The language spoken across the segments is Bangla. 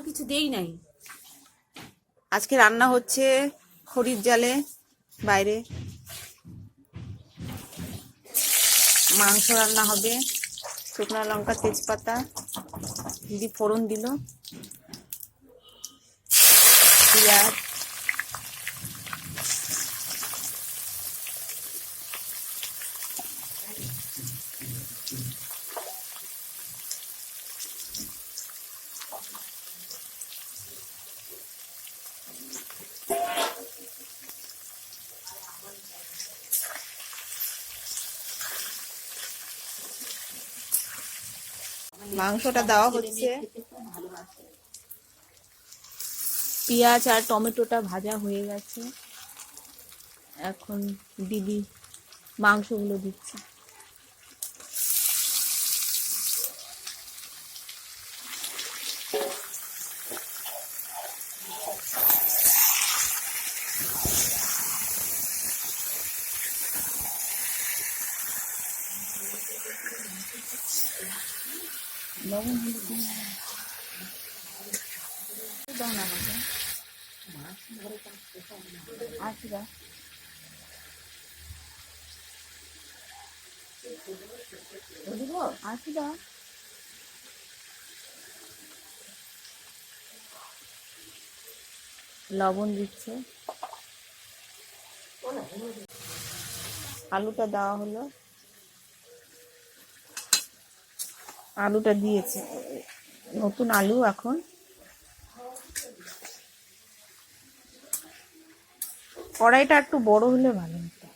এখনও কিছু দেই নাই। আজকে রান্না হচ্ছে খড়ির জালে বাইরে। মাংস রান্না হবে, শুকনো লঙ্কা, তেজপাতা দিদি ফোড়ন দিল। পেঁয়াজ মাংসটা দেওয়া হচ্ছে। পেঁয়াজ আর টমেটোটা ভাজা হয়ে গেছে। এখন দিদি মাংসগুলো দিচ্ছে। লবণ লবণ দিচ্ছে। আলুটা দেওয়া হলো। আলুটা দিয়েছে। নতুন আলু এখন। কড়াইটা একটু বড় হলে ভালো হতো।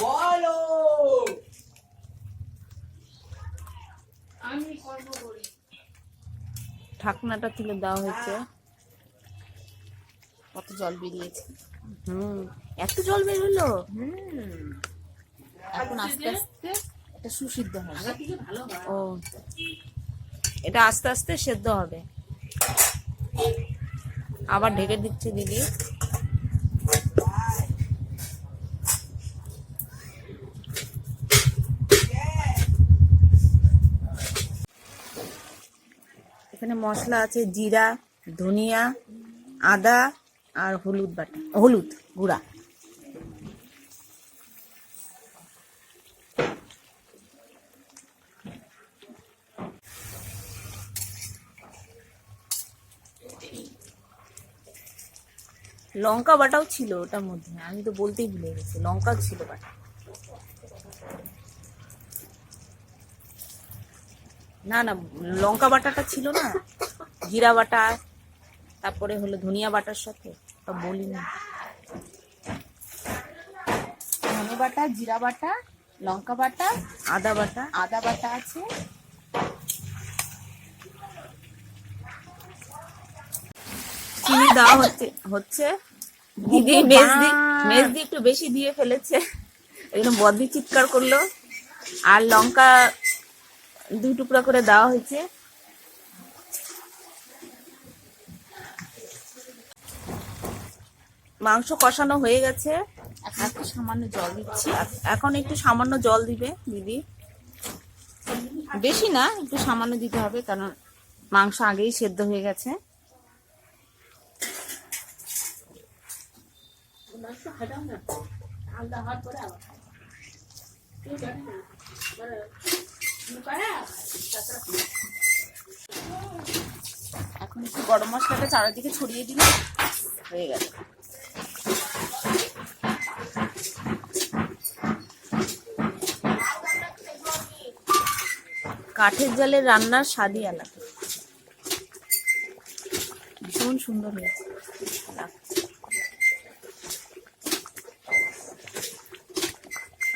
বলো। ঢাকনাটা তুলে দেওয়া হয়েছে। কত জল বেরিয়েছে। হুম। এত জল বের হলো এখন আস্তে আস্তে এটা সুসিদ্ধ হবে। ও। এটা আস্তে আস্তে সেদ্ধ হবে। আবার ঢেকে দিচ্ছে দিদি। এখানে মশলা আছে জিরা ধনিয়া আদা আর হলুদ বাটা, হলুদ গুঁড়া। লঙ্কা বাটাও ছিল ওটার মধ্যে, আমি তো বলতেই ভুলে গেছি, লঙ্কা ছিল বাটা। না না, লঙ্কা বাটাটা ছিল না, জিরা বাটা তারপরে হলো ধনিয়া বাটার সাথে তা বলিনি। ধনে বাটা জিরা বাটা লঙ্কা বাটা আদা বাটা। আদা বাটা আছে। চিনি দেওয়া হচ্ছে হচ্ছে। দিদি মেজদি মেজদি একটু বেশি দিয়ে ফেলেছে। এখানে বদি চিৎকার করল। আর লঙ্কা দুই টুকরা করে দেওয়া হয়েছে। মাংস কষানো হয়ে গেছে। এখন একটু সামান্য জল দিচ্ছি। এখন একটু সামান্য জল দিবে দিদি। বেশি না একটু সামান্য দিতে হবে কারণ মাংস আগেই সেদ্ধ হয়ে গেছে। এখন একটু গরম মশলাটা চারিদিকে ছড়িয়ে দিলে হয়ে গেল। কাঠের জালে রান্নার স্বাদই আলাদা। ভীষণ সুন্দর হয়েছে।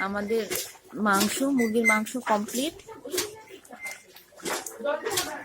আমাদের মাংস মুরগির মাংস কমপ্লিট